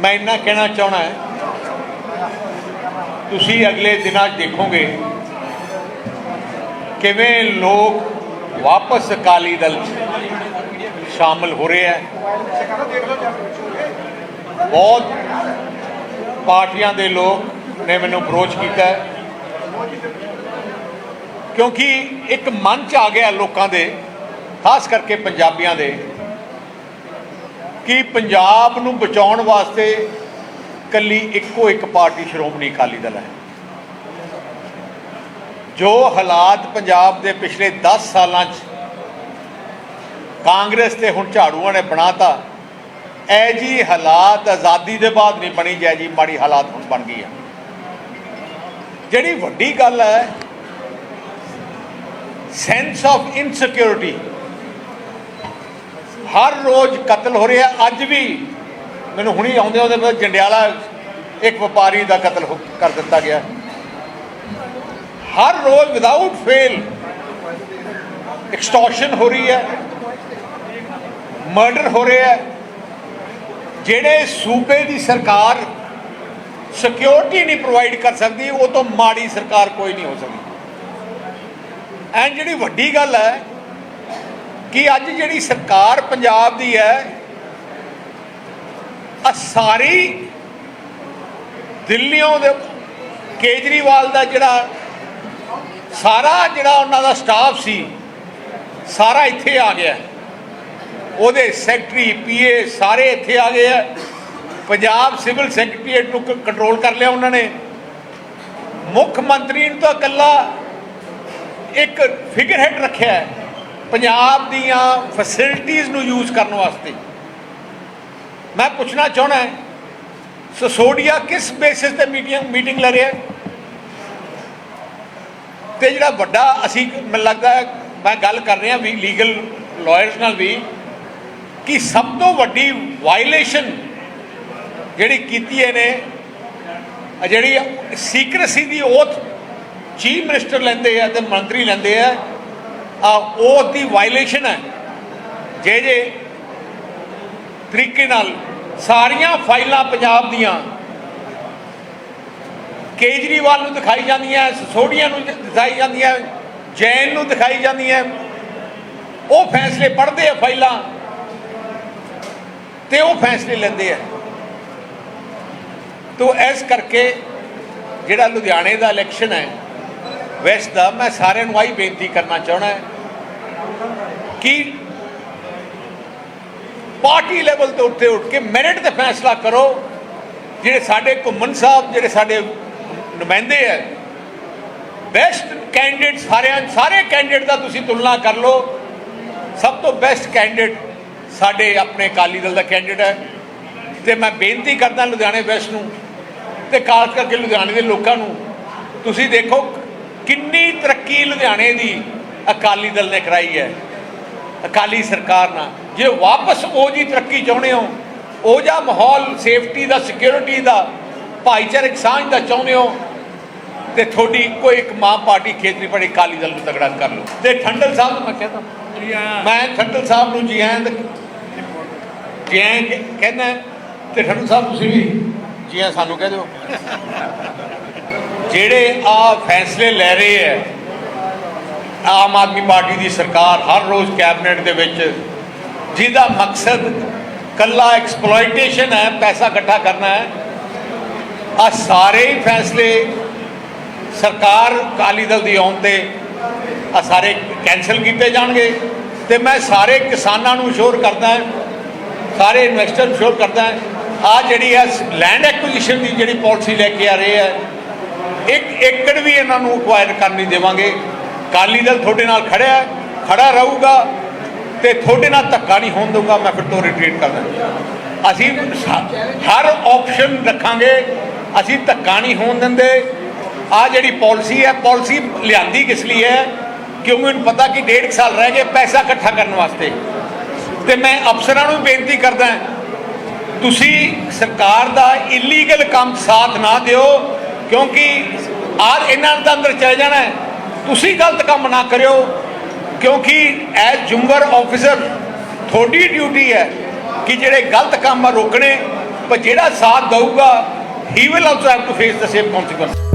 ਮੈਂ ਇੰਨਾ ਕਹਿਣਾ ਚਾਹਣਾ ਹੈ, ਤੁਸੀਂ ਅਗਲੇ ਦਿਨਾਂ 'ਚ ਦੇਖੋਗੇ ਕਿਵੇਂ ਲੋਕ ਵਾਪਸ ਅਕਾਲੀ ਦਲ 'ਚ ਸ਼ਾਮਲ ਹੋ ਰਹੇ ਹੈ ਬਹੁਤ ਪਾਰਟੀਆਂ ਦੇ ਲੋਕ ਨੇ ਮੈਨੂੰ ਅਪਰੋਚ ਕੀਤਾ ਕਿਉਂਕਿ ਇੱਕ ਮਨ ਚ ਆ ਗਿਆ ਲੋਕਾਂ ਦੇ, ਖਾਸ ਕਰਕੇ ਪੰਜਾਬੀਆਂ ਦੇ। ਕਿ ਪੰਜਾਬ ਨੂੰ ਬਚਾਉਣ ਵਾਸਤੇ ਕੱਲੀ ਇੱਕੋ ਇੱਕ ਪਾਰਟੀ ਸ਼੍ਰੋਮਣੀ ਅਕਾਲੀ ਦਲ ਹੈ। ਜੋ ਹਾਲਾਤ ਪੰਜਾਬ ਦੇ ਪਿਛਲੇ 10 ਸਾਲਾਂ 'ਚ ਕਾਂਗਰਸ ਤੇ ਹੁਣ ਝਾੜੂਆਂ ਨੇ ਬਣਾਤਾ ਐ ਜੀ ਹਾਲਾਤ ਆਜ਼ਾਦੀ ਦੇ ਬਾਅਦ ਨਹੀਂ ਬਣੀ ਜੈ ਜੀ ਮਾੜੀ ਹਾਲਾਤ ਹੁਣ ਬਣ ਗਈ ਆ। ਜਿਹੜੀ ਵੱਡੀ ਗੱਲ ਹੈ ਸੈਂਸ ਆਫ ਇਨਸਿਕਿਉਰਿਟੀ ਹਰ ਰੋਜ਼ ਕਤਲ ਹੋ ਰਿਹਾ, ਅੱਜ ਵੀ ਮੈਨੂੰ ਹੁਣੀ ਆਉਂਦੇ ਉਹਦੇ ਪਤਾ ਜੰਡਿਆਲਾ ਇੱਕ ਵਪਾਰੀ ਦਾ ਕਤਲ ਹੋ- ਕਰ ਦਿੱਤਾ ਗਿਆ। ਹਰ ਰੋਜ਼ ਵਿਦਆਊਟ ਫੇਲ ਐਕਸਟੋਰਸ਼ਨ ਹੋ ਰਹੀ ਹੈ ਮਰਡਰ ਹੋ ਰਿਹਾ ਹੈ। ਜਿਹੜੇ ਸੂਬੇ ਦੀ ਸਰਕਾਰ ਸਿਕਿਉਰਿਟੀ ਨਹੀਂ ਪ੍ਰੋਵਾਈਡ ਕਰ ਸਕਦੀ, ਉਹ ਤੋਂ ਮਾੜੀ ਸਰਕਾਰ ਕੋਈ ਨਹੀਂ ਹੋ ਸਕਦੀ। ਐਂ ਜਿਹੜੀ ਵੱਡੀ ਗੱਲ ਹੈ ਕਿ ਅੱਜ ਜਿਹੜੀ ਸਰਕਾਰ ਪੰਜਾਬ ਦੀ ਹੈ ਆ ਸਾਰੀ ਦਿੱਲੀੋਂ ਦੇ ਕੇਜਰੀਵਾਲ ਦਾ ਜਿਹੜਾ ਸਾਰਾ ਜਿਹੜਾ ਉਹਨਾਂ ਦਾ ਸਟਾਫ ਸੀ, ਸਾਰਾ ਇੱਥੇ ਆ ਗਿਆ। ਉਹਦੇ ਸੈਕਟਰੀ, ਪੀਏ ਸਾਰੇ ਇੱਥੇ ਆ ਗਏ ਆ। ਪੰਜਾਬ ਸਿਵਲ ਸੈਕਟਰੀਏਟ ਨੂੰ ਕੰਟਰੋਲ ਕਰ ਲਿਆ ਉਹਨਾਂ ਨੇ। ਮੁੱਖ ਮੰਤਰੀ ਨੂੰ ਤਾਂ ਇਕੱਲਾ ਇੱਕ ਫਿਗਰ ਹੈਡ ਰੱਖਿਆ ਹੈ। ਪੰਜਾਬ ਦੀਆਂ ਫੈਸਿਲਿਟੀਆਂ ਨੂੰ ਯੂਜ਼ ਕਰਨ ਵਾਸਤੇ। ਮੈਂ ਪੁੱਛਣਾ ਚਾਹਣਾ ਹੈ ਸਸੋਡੀਆ ਕਿਸ ਬੇਸਿਸ ਤੇ ਮੀਟਿੰਗ ਮੀਟਿੰਗ ਲੈ ਰਿਹਾ ਹੈ? ਤੇ ਜਿਹੜਾ ਵੱਡਾ ਅਸੀਂ, ਮੈਨੂੰ ਲੱਗਦਾ ਮੈਂ ਗੱਲ ਕਰ ਰਿਹਾ ਵੀ ਲੀਗਲ ਲਾਇਰਸ ਨਾਲ ਵੀ, ਕਿ ਸਭ ਤੋਂ ਵੱਡੀ ਵਾਇਲੇਸ਼ਨ ਜਿਹੜੀ ਕੀਤੀ ਇਹਨੇ ਜਿਹੜੀ ਸੀਕ੍ਰੇਸੀ ਦੀ ਓਥ ਚੀਫ ਮਿਨਿਸਟਰ ਲੈਂਦੇ ਆ ਤੇ ਮੰਤਰੀ ਲੈਂਦੇ ਆ ਆ ਓਥ ਦੀ ਵਾਇਲੇਸ਼ਨ ਹੈ। ਜੇ ਜੇ ਤਰੀਕੇ ਨਾਲ ਸਾਰੀਆਂ ਫਾਈਲਾਂ ਪੰਜਾਬ ਦੀਆਂ ਕੇਜਰੀਵਾਲ ਨੂੰ ਦਿਖਾਈ ਜਾਂਦੀਆਂ, ਸੋਢੀਆਂ ਨੂੰ ਦਿਖਾਈ ਜਾਂਦੀਆਂ, ਜੈਨ ਨੂੰ ਦਿਖਾਈ ਜਾਂਦੀਆਂ, ਉਹ ਫੈਸਲੇ ਪੜ੍ਹਦੇ ਆ ਫਾਈਲਾਂ ਤੇ ਉਹ ਫੈਸਲੇ ਲੈਂਦੇ ਆ। ਤੋ ਇਸ ਕਰਕੇ ਜਿਹੜਾ ਲੁਧਿਆਣੇ ਦਾ ਇਲੈਕਸ਼ਨ ਹੈ ਵੈਸਟ ਦਾ ਮੈਂ ਸਾਰਿਆਂ ਨੂੰ ਆਹੀ ਬੇਨਤੀ ਕਰਨਾ ਚਾਹਣਾ ਕਿ ਪਾਰਟੀ ਲੈਵਲ ਤੇ ਉੱਤੇ ਉੱਠ ਕੇ ਮੈਰਿਟ ਤੇ ਫੈਸਲਾ ਕਰੋ ਜਿਹੜੇ ਸਾਡੇ ਘੁੰਮਣ ਸਾਹਿਬ ਜਿਹੜੇ ਸਾਡੇ ਨੁਮਾਇੰਦੇ ਹੈ ਬੈਸਟ ਕੈਂਡੀਡੇਟ ਸਾਰਿਆਂ ਸਾਰੇ ਕੈਂਡੀਡੇਟ ਦਾ ਤੁਸੀਂ ਤੁਲਨਾ ਕਰ ਲਓ ਸਭ ਤੋਂ ਬੈਸਟ ਕੈਂਡੀਡੇਟ ਸਾਡੇ ਆਪਣੇ ਅਕਾਲੀ ਦਲ ਦਾ ਕੈਂਡੀਡੇਟ ਹੈ ਤੇ ਮੈਂ ਬੇਨਤੀ ਕਰਦਾ ਲੁਧਿਆਣੇ ਵੈਸਟ ਨੂੰ ਤੇ ਖਾਸ ਕਰਕੇ ਲੁਧਿਆਣੇ ਦੇ ਲੋਕਾਂ ਨੂੰ ਤੁਸੀਂ ਦੇਖੋ ਕਿੰਨੀ ਤਰੱਕੀ ਲੁਧਿਆਣੇ ਦੀ ਅਕਾਲੀ ਦਲ ਨੇ ਕਰਾਈ ਹੈ। ਅਕਾਲੀ ਸਰਕਾਰ ਨਾਲ। ਜੇ ਵਾਪਸ ਉਹ ਜੀ ਤਰੱਕੀ ਚਾਹੁੰਦੇ ਹੋ ਉਹ ਜਿਹਾ ਮਾਹੌਲ ਸੇਫਟੀ ਦਾ ਸਿਕਿਉਰਿਟੀ ਦਾ ਭਾਈਚਾਰਕ ਸਾਂਝ ਦਾ ਚਾਹੁੰਦੇ ਹੋ ਤੇ ਤੁਹਾਡੀ ਇੱਕੋ ਇੱਕ ਮਾਂ ਪਾਰਟੀ ਖੇਤਰੀ ਪਾਰਟੀ ਅਕਾਲੀ ਦਲ ਨੂੰ ਤਗੜਾ ਕਰ ਲਓ। ਤੇ ਠੰਡਲ ਸਾਹਿਬ ਨੂੰ ਮੈਂ ਕਹਿੰਦਾ ਮੈਂ ਠੰਡਲ ਸਾਹਿਬ ਨੂੰ ਜੀ ਆਇਆਂ ਜੀ ਕਹਿੰਦਾ ਤੇ ਠੰਡਲ ਸਾਹਿਬ ਤੁਸੀਂ ਵੀ ਜੀ ਆਇਆਂ ਸਾਨੂੰ ਕਹਿ ਦਿਓ। ਜਿਹੜੇ ਆ ਫੈਸਲੇ ਲੈ ਰਹੇ ਹੈ, ਆਮ ਆਦਮੀ ਪਾਰਟੀ ਦੀ ਸਰਕਾਰ ਹਰ ਰੋਜ਼ ਕੈਬਨਿਟ ਦੇ ਵਿੱਚ, ਜਿਹਦਾ ਮਕਸਦ ਕੱਲਾ ਐਕਸਪਲੋਇਟੇਸ਼ਨ ਹੈ, ਪੈਸਾ ਇਕੱਠਾ ਕਰਨਾ ਹੈ, ਆ ਸਾਰੇ ਹੀ ਫੈਸਲੇ ਸਰਕਾਰ ਅਕਾਲੀ ਦਲ ਦੀ ਆਉਣ ਤੇ ਆ ਸਾਰੇ ਕੈਨਸਲ ਕੀਤੇ ਜਾਣਗੇ। ਤੇ ਮੈਂ ਸਾਰੇ ਕਿਸਾਨਾਂ ਨੂੰ ਸ਼ੋਰ ਕਰਦਾ ਸਾਰੇ ਇਨਵੈਸਟਰ ਨੂੰ ਸ਼ੋਰ ਕਰਦਾ ਆ ਜਿਹੜੀ ਹੈ ਲੈਂਡ ਐਕੁਜੀਸ਼ਨ ਦੀ ਜਿਹੜੀ ਪਾਲਿਸੀ ਲੈ ਕੇ ਆ ਰਹੇ ਹੈ ਇੱਕ ਏਕੜ ਵੀ ਇਹਨਾਂ ਨੂੰ ਅਕਵਾਇਰ ਕਰਨ ਨਹੀਂ ਦੇਵਾਂਗੇ। ਅਕਾਲੀ ਦਲ ਤੁਹਾਡੇ ਨਾਲ ਖੜਿਆ ਹੈ, ਖੜਾ ਰਹੂਗਾ ਤੇ ਤੁਹਾਡੇ ਨਾਲ ਧੱਕਾ ਨਹੀਂ ਹੋਣ ਦਊਗਾ ਮੈਂ ਫਿਰ ਤੋਂ ਰਿਟਰੀਟ ਕਰਦਾ ਅਸੀਂ ਹਰ ਆਪਸ਼ਨ ਰੱਖਾਂਗੇ ਅਸੀਂ ਧੱਕਾ ਨਹੀਂ ਹੋਣ ਦਿੰਦੇ। ਆ ਜਿਹੜੀ ਪਾਲਿਸੀ ਹੈ ਪਾਲਿਸੀ ਲਿਆਂਦੀ ਕਿਸ ਲਈ ਹੈ? ਕਿਉਂਕਿ ਮੈਨੂੰ ਪਤਾ ਕਿ ਡੇਢ ਕੁ ਸਾਲ ਰਹਿ ਗਏ ਪੈਸਾ ਇਕੱਠਾ ਕਰਨ ਵਾਸਤੇ। ਤੇ ਮੈਂ ਅਫਸਰਾਂ ਨੂੰ ਬੇਨਤੀ ਕਰਦਾ ਤੁਸੀਂ ਸਰਕਾਰ ਦਾ ਇਲੀਗਲ ਕੰਮ ਸਾਥ ਨਾ ਦਿਓ। ਕਿਉਂਕਿ ਆਜ ਇਹਨਾਂ ਦਾ ਅੰਦਰ ਚਲੇ ਜਾਣਾ ਹੈ। ਤੁਸੀਂ ਗਲਤ ਕੰਮ ਨਾ ਕਰਿਓ, ਕਿਉਂਕਿ ਐਜ਼ ਜੁੰਗਰ ਆਫੀਸਰ ਤੁਹਾਡੀ ਡਿਊਟੀ ਹੈ ਕਿ ਜਿਹੜੇ ਗਲਤ ਕੰਮ ਆ ਰੋਕਣੇ, ਪਰ ਜਿਹੜਾ ਸਾਥ ਦਊਗਾ ਹੀ will also have to face the same consequence